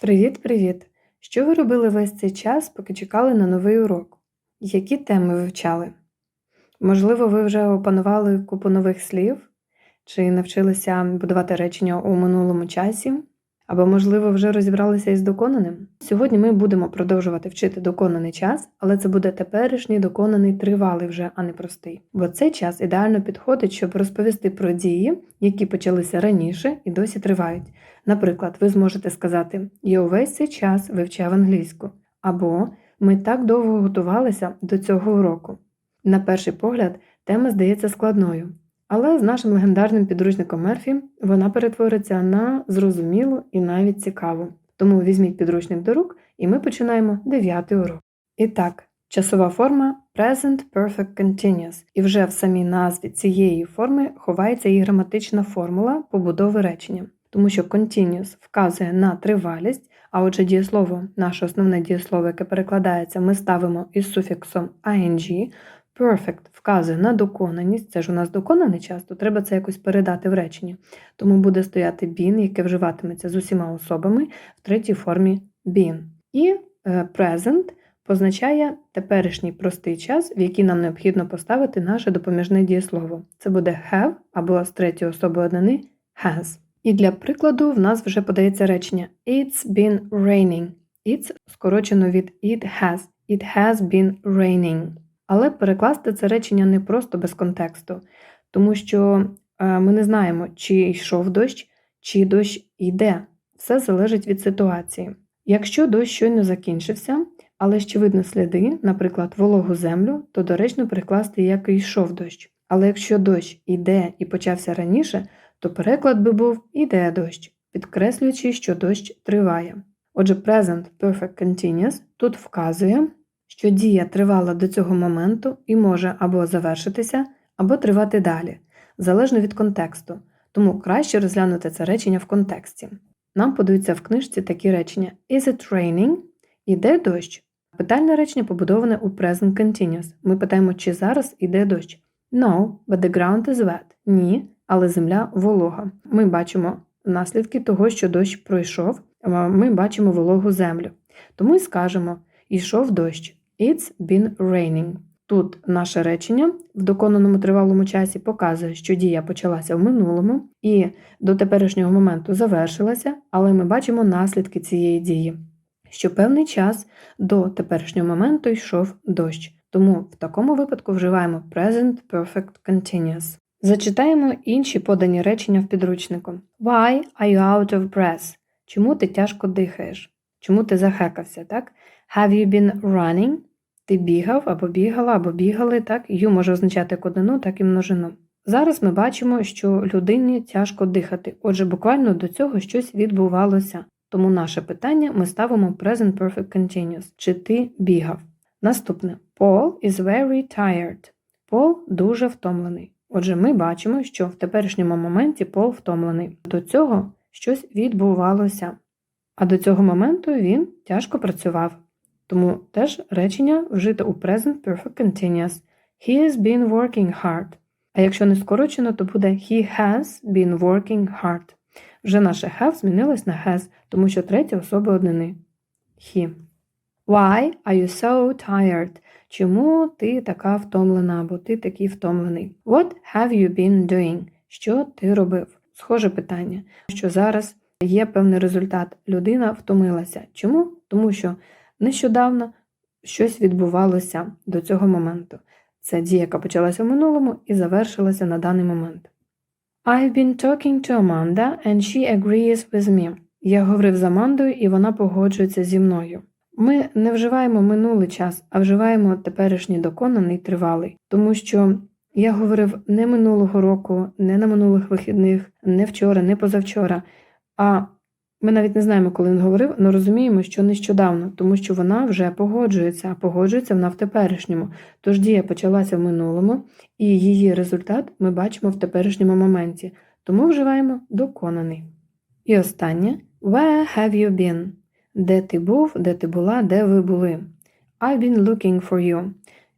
Привіт-привіт! Що ви робили весь цей час, поки чекали на новий урок? Які теми вивчали? Можливо, ви вже опанували купу нових слів, чи навчилися будувати речення у минулому часі, або, можливо, вже розібралися із доконаним? Сьогодні ми будемо продовжувати вчити доконаний час, але це буде теперішній доконаний тривалий вже, а не простий. Бо цей час ідеально підходить, щоб розповісти про дії, які почалися раніше і досі тривають. Наприклад, ви зможете сказати Я увесь цей час вивчав англійську, або Ми так довго готувалися до цього уроку. На перший погляд, тема здається складною, але з нашим легендарним підручником Мерфі вона перетвориться на зрозумілу і навіть цікаву. Тому візьміть підручник до рук, і ми починаємо дев'ятий урок. І так, часова форма Present Perfect Continuous, і вже в самій назві цієї форми ховається і граматична формула побудови речення тому що continuous вказує на тривалість, а отже дієслово, наше основне дієслово, яке перекладається, ми ставимо із суфіксом ing, perfect вказує на доконаність, це ж у нас доконаний час, то треба це якось передати в реченні. Тому буде стояти been, яке вживатиметься з усіма особами в третій формі been. І е, present позначає теперішній простий час, в який нам необхідно поставити наше допоміжне дієслово. Це буде have або з третьої особи однини has. І для прикладу в нас вже подається речення It's been raining. It's скорочено від it has. It has been raining. Але перекласти це речення не просто без контексту, тому що е, ми не знаємо, чи йшов дощ, чи дощ йде. Все залежить від ситуації. Якщо дощ щойно закінчився, але ще видно сліди, наприклад, вологу землю, то доречно перекласти як йшов дощ. Але якщо дощ йде і почався раніше, то переклад би був іде дощ, підкреслюючи, що дощ триває. Отже, present perfect continuous тут вказує, що дія тривала до цього моменту і може або завершитися, або тривати далі, залежно від контексту, тому краще розглянути це речення в контексті. Нам подаються в книжці такі речення Is it raining? Іде дощ. Питальне речення побудоване у present continuous. Ми питаємо, чи зараз іде дощ. No, but the ground is wet. Ні, але земля волога. Ми бачимо наслідки того, що дощ пройшов, ми бачимо вологу землю. Тому й скажемо: йшов дощ. It's been raining. Тут наше речення в доконаному тривалому часі показує, що дія почалася в минулому і до теперішнього моменту завершилася, але ми бачимо наслідки цієї дії, що певний час до теперішнього моменту йшов дощ. Тому в такому випадку вживаємо Present Perfect Continuous. Зачитаємо інші подані речення в підручнику. Why are you out of breath? Чому ти тяжко дихаєш? Чому ти захекався, так? Have you been running? Ти бігав або бігала, або бігали, так? You може означати як однину, так і множину. Зараз ми бачимо, що людині тяжко дихати, отже, буквально до цього щось відбувалося. Тому наше питання ми ставимо Present Perfect Continuous. Чи ти бігав? Наступне. Paul is very tired. Пол дуже втомлений. Отже, ми бачимо, що в теперішньому моменті Пол втомлений. До цього щось відбувалося, а до цього моменту він тяжко працював. Тому теж речення вжите у Present Perfect Continuous. He has been working hard. А якщо не скорочено, то буде He has been working hard. Вже наше have змінилось на has, тому що третя особа однини. He. Why are you so tired? Чому ти така втомлена або ти такий втомлений? What have you been doing? Що ти робив? Схоже питання, що зараз є певний результат. Людина втомилася. Чому? Тому що нещодавно щось відбувалося до цього моменту. Це дія, яка почалася в минулому і завершилася на даний момент. I've been talking to Amanda and she agrees with me. Я говорив з Амандою, і вона погоджується зі мною. Ми не вживаємо минулий час, а вживаємо теперішній доконаний тривалий, тому що я говорив не минулого року, не на минулих вихідних, не вчора, не позавчора. А ми навіть не знаємо, коли він говорив, але розуміємо, що нещодавно, тому що вона вже погоджується, а погоджується вона в теперішньому. Тож дія почалася в минулому, і її результат ми бачимо в теперішньому моменті, тому вживаємо доконаний. І останнє Where have you been? Де ти був, де ти була, де ви були? I've been looking for you.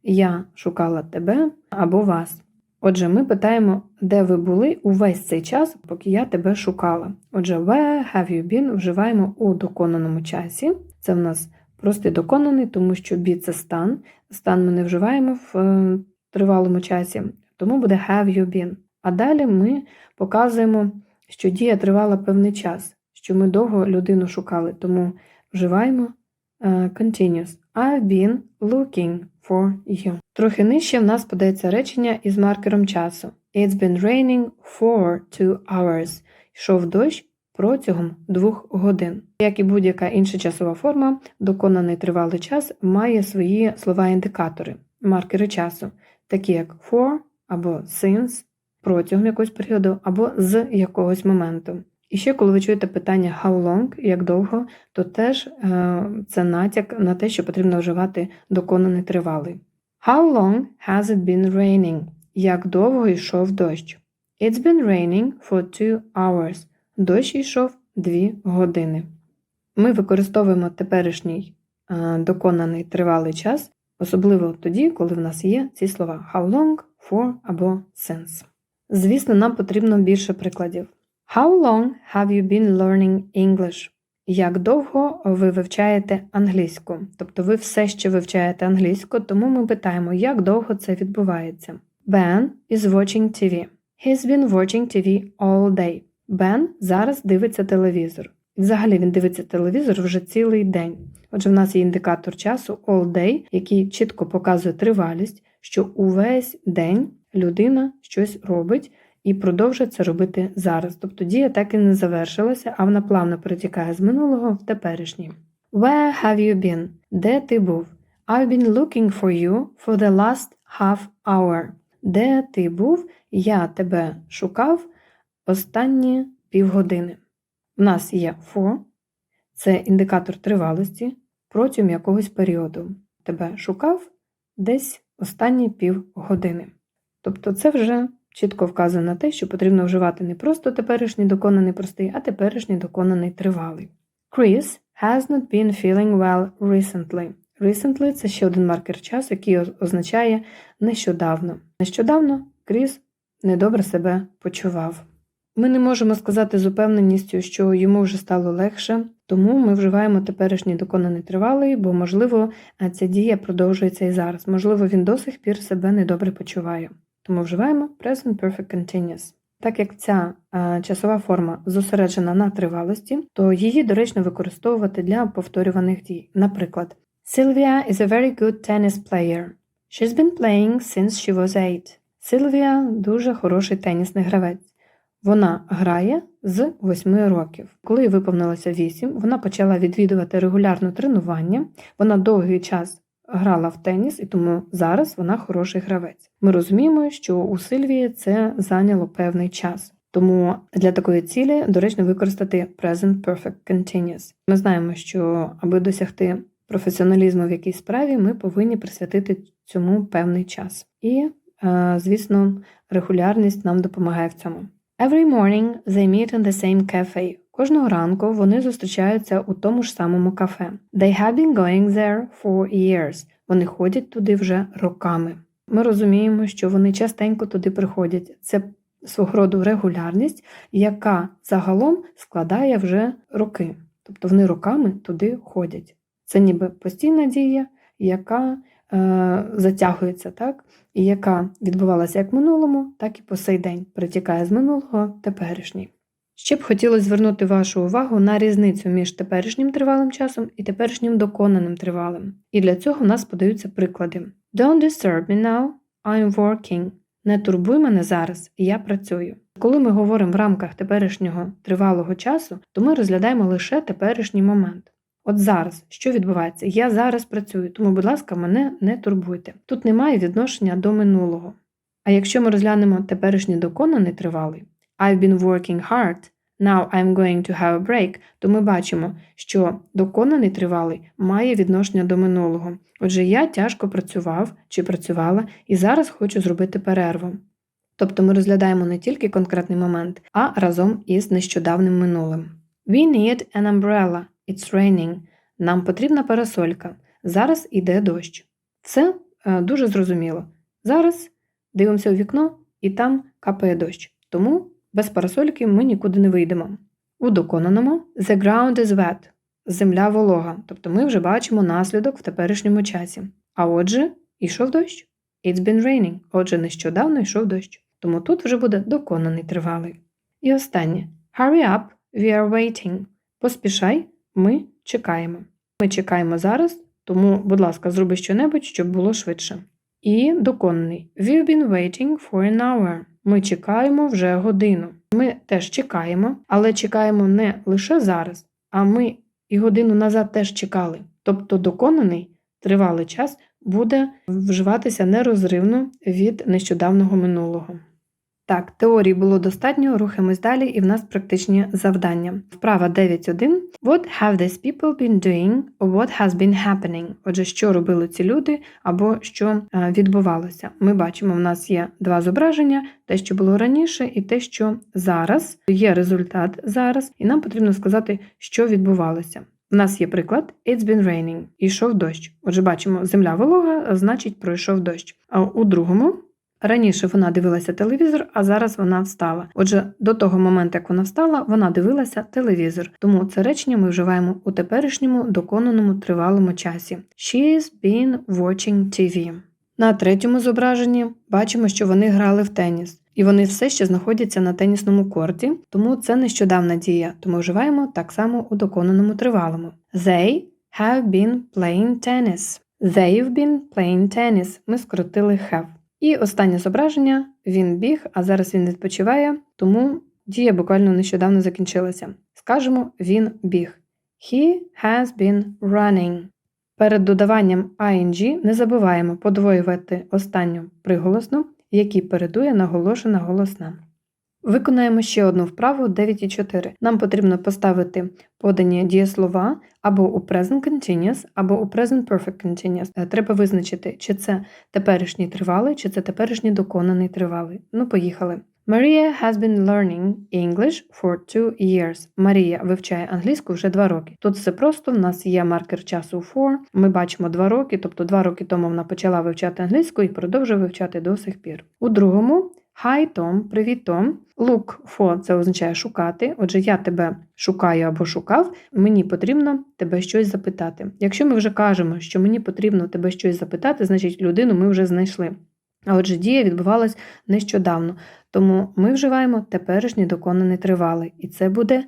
Я шукала тебе або вас. Отже, ми питаємо, де ви були увесь цей час, поки я тебе шукала. Отже, where have you been вживаємо у доконаному часі. Це в нас простий доконаний, тому що be – це стан. Стан ми не вживаємо в е, тривалому часі, тому буде have you been. А далі ми показуємо, що дія тривала певний час, що ми довго людину шукали, тому вживаємо е, continuous. I've been looking for you. Трохи нижче в нас подається речення із маркером часу. It's been raining for two hours. Йшов дощ протягом двох годин. Як і будь-яка інша часова форма, доконаний тривалий час має свої слова-індикатори, маркери часу, такі як for або since, протягом якогось періоду, або з якогось моменту. І ще, коли ви чуєте питання how long, як довго, то теж е, це натяк на те, що потрібно вживати доконаний тривалий. How long has it been raining? Як довго йшов дощ? It's been raining for two hours. Дощ йшов 2 години. Ми використовуємо теперішній е, доконаний тривалий час, особливо тоді, коли в нас є ці слова how long, for або since. Звісно, нам потрібно більше прикладів. How long have you been learning English? Як довго ви вивчаєте англійську? Тобто ви все ще вивчаєте англійську, тому ми питаємо, як довго це відбувається. Ben is watching TV. He's been watching TV all day. Бен зараз дивиться телевізор. Взагалі він дивиться телевізор вже цілий день. Отже, в нас є індикатор часу all day, який чітко показує тривалість, що увесь день людина щось робить і продовжує це робити зараз. Тобто дія так і не завершилася, а вона плавно перетікає з минулого в теперішній. Where have you been? Де ти був? I've been looking for you for the last half hour. Де ти був? Я тебе шукав останні півгодини. У нас є for, це індикатор тривалості протягом якогось періоду. Тебе шукав десь останні півгодини. Тобто це вже чітко вказує на те, що потрібно вживати не просто теперішній доконаний простий, а теперішній доконаний тривалий. Chris has not been feeling well recently. Recently – це ще один маркер часу, який означає нещодавно. Нещодавно Кріс недобре себе почував. Ми не можемо сказати з упевненістю, що йому вже стало легше, тому ми вживаємо теперішній доконаний тривалий, бо, можливо, ця дія продовжується і зараз. Можливо, він до сих пір себе недобре почуває. Тому вживаємо Present Perfect Continuous. Так як ця а, часова форма зосереджена на тривалості, то її доречно використовувати для повторюваних дій. Наприклад, Sylvia is a very good tennis player. She's been playing since she was eight. Сильвія дуже хороший тенісний гравець. Вона грає з 8 років. Коли їй виповнилося 8, вона почала відвідувати регулярне тренування. Вона довгий час грала в теніс, і тому зараз вона хороший гравець. Ми розуміємо, що у Сильвії це зайняло певний час. Тому для такої цілі доречно використати Present Perfect Continuous. Ми знаємо, що аби досягти професіоналізму в якійсь справі, ми повинні присвятити цьому певний час. І, е, звісно, регулярність нам допомагає в цьому. Every morning they meet in the same cafe. Кожного ранку вони зустрічаються у тому ж самому кафе. They have been going there for years. Вони ходять туди вже роками. Ми розуміємо, що вони частенько туди приходять. Це свого роду регулярність, яка загалом складає вже роки. Тобто вони роками туди ходять. Це ніби постійна дія, яка затягується, так? і яка відбувалася як минулому, так і по сей день, притікає з минулого теперішній. Ще б хотілося звернути вашу увагу на різницю між теперішнім тривалим часом і теперішнім доконаним тривалим. І для цього в нас подаються приклади. Don't disturb me now, I'm working. Не турбуй мене зараз, я працюю. Коли ми говоримо в рамках теперішнього тривалого часу, то ми розглядаємо лише теперішній момент. От зараз, що відбувається? Я зараз працюю, тому, будь ласка, мене не турбуйте. Тут немає відношення до минулого. А якщо ми розглянемо теперішній доконаний тривалий I've been working hard, now I'm going to have a break, то ми бачимо, що доконаний тривалий має відношення до минулого. Отже, я тяжко працював чи працювала і зараз хочу зробити перерву. Тобто ми розглядаємо не тільки конкретний момент, а разом із нещодавним минулим. We need an umbrella. It's raining. Нам потрібна парасолька. Зараз іде дощ. Це е, дуже зрозуміло. Зараз дивимося у вікно і там капає дощ. Тому без парасольки ми нікуди не вийдемо. У доконаному the ground is wet – земля волога, тобто ми вже бачимо наслідок в теперішньому часі. А отже, йшов дощ. It's been raining. Отже, нещодавно йшов дощ. Тому тут вже буде доконаний тривалий. І останнє. Hurry up, we are waiting. Поспішай, ми чекаємо. Ми чекаємо зараз, тому, будь ласка, зроби щонебудь, щоб було швидше. І доконаний. We've been waiting for an hour. Ми чекаємо вже годину. Ми теж чекаємо, але чекаємо не лише зараз, а ми і годину назад теж чекали. Тобто доконаний тривалий час буде вживатися нерозривно від нещодавнього минулого. Так, теорії було достатньо, рухаємось далі, і в нас практичні завдання. Вправа 9.1. What have these people been doing or what has been happening? Отже, що робили ці люди або що е, відбувалося. Ми бачимо, в нас є два зображення: те, що було раніше, і те, що зараз. Є результат зараз, і нам потрібно сказати, що відбувалося. У нас є приклад It's been raining. Ішов дощ. Отже, бачимо, земля волога, значить, пройшов дощ. А у другому раніше вона дивилася телевізор, а зараз вона встала. Отже, до того моменту, як вона встала, вона дивилася телевізор. Тому це речення ми вживаємо у теперішньому доконаному тривалому часі. She's been watching TV. На третьому зображенні бачимо, що вони грали в теніс. І вони все ще знаходяться на тенісному корті, тому це нещодавна дія, тому вживаємо так само у доконаному тривалому. They have been playing tennis. They've been playing tennis. Ми скоротили have. І останнє зображення він біг, а зараз він відпочиває, тому дія буквально нещодавно закінчилася. Скажемо, він біг. He has been running. Перед додаванням ing не забуваємо подвоювати останню приголосну, який передує наголошена голосна. Виконаємо ще одну вправу 9.4. Нам потрібно поставити подані дієслова або у present continuous, або у present perfect continuous. Е, Треба визначити, чи це теперішній тривалий, чи це теперішній доконаний тривалий. Ну, поїхали. Maria has been learning English for two years. Марія вивчає англійську вже два роки. Тут все просто, в нас є маркер часу for, ми бачимо два роки, тобто два роки тому вона почала вивчати англійську і продовжує вивчати до сих пір. У другому Hi, Том, привіт, Том. Look for – це означає шукати. Отже, я тебе шукаю або шукав, мені потрібно тебе щось запитати. Якщо ми вже кажемо, що мені потрібно тебе щось запитати, значить людину ми вже знайшли. А отже, дія відбувалась нещодавно, тому ми вживаємо теперішній доконаний тривалий, і це буде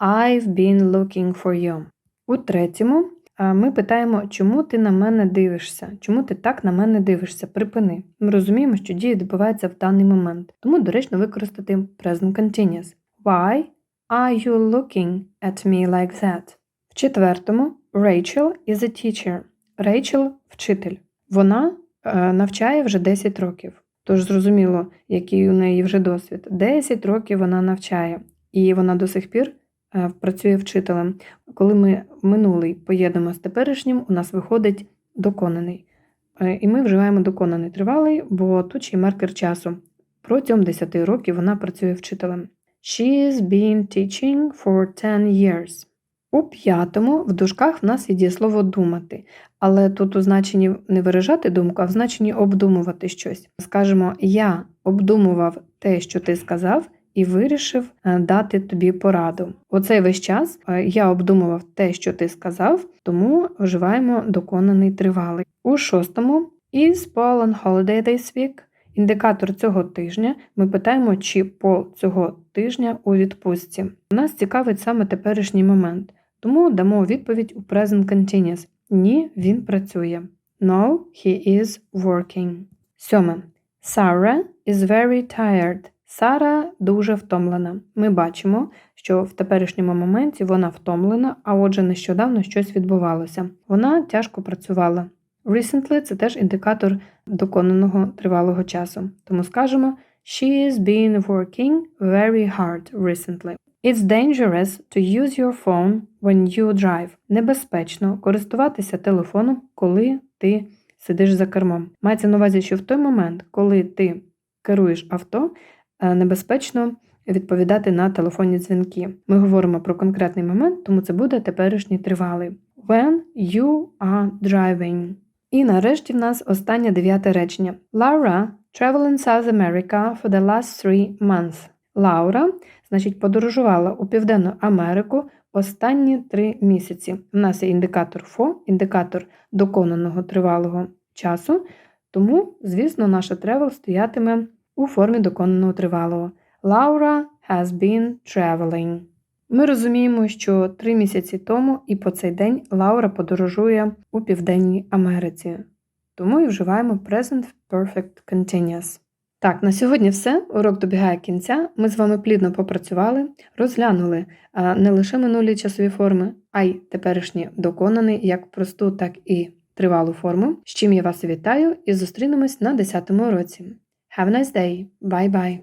I've been looking for you. У третьому ми питаємо, чому ти на мене дивишся? Чому ти так на мене дивишся? Припини. Ми розуміємо, що дія відбувається в даний момент, тому доречно використати present continuous. Why are you looking at me like that? В четвертому Rachel is a teacher. Rachel – вчитель. Вона е, навчає вже 10 років. Тож зрозуміло, який у неї вже досвід. 10 років вона навчає, і вона до сих пір працює вчителем. Коли ми минулий поєднуємо з теперішнім, у нас виходить доконаний. Е, І ми вживаємо доконаний тривалий, бо тут ще й маркер часу. Протягом 10 років вона працює вчителем. She's been teaching for 10 years. У п'ятому в дужках в нас є дієслово думати, але тут у значенні не виражати думку, а в значенні обдумувати щось. Скажемо, я обдумував те, що ти сказав, і вирішив е, дати тобі пораду. Оцей весь час е, я обдумував те, що ти сказав, тому вживаємо доконаний тривалий. У шостому is Paul holiday this week? Індикатор цього тижня ми питаємо, чи Пол цього тижня у відпустці. Нас цікавить саме теперішній момент, тому дамо відповідь у present continuous. Ні, він працює. No, he is working. Сьоме. Sarah is very tired. Сара дуже втомлена. Ми бачимо, що в теперішньому моменті вона втомлена, а отже, нещодавно щось відбувалося. Вона тяжко працювала. Recently – це теж індикатор доконаного тривалого часу. Тому скажемо She has been working very hard recently. It's dangerous to use your phone when you drive. Небезпечно користуватися телефоном, коли ти сидиш за кермом. Мається на увазі, що в той момент, коли ти керуєш авто, небезпечно відповідати на телефонні дзвінки. Ми говоримо про конкретний момент, тому це буде теперішній тривалий. When you are driving. І нарешті в нас останнє дев'яте речення. Lara Travel in South America for the last three months. Лаура, значить, подорожувала у Південну Америку останні три місяці. У нас є індикатор for, індикатор доконаного тривалого часу, тому, звісно, наша travel стоятиме у формі доконаного тривалого. Laura has been traveling. Ми розуміємо, що три місяці тому і по цей день Лаура подорожує у Південній Америці. Тому і вживаємо Present Perfect Continuous. Так, на сьогодні все. Урок добігає кінця. Ми з вами плідно попрацювали, розглянули не лише минулі часові форми, а й теперішні доконані як просту, так і тривалу форму. З чим я вас вітаю і зустрінемось на 10 уроці. Have a nice day. Bye-bye.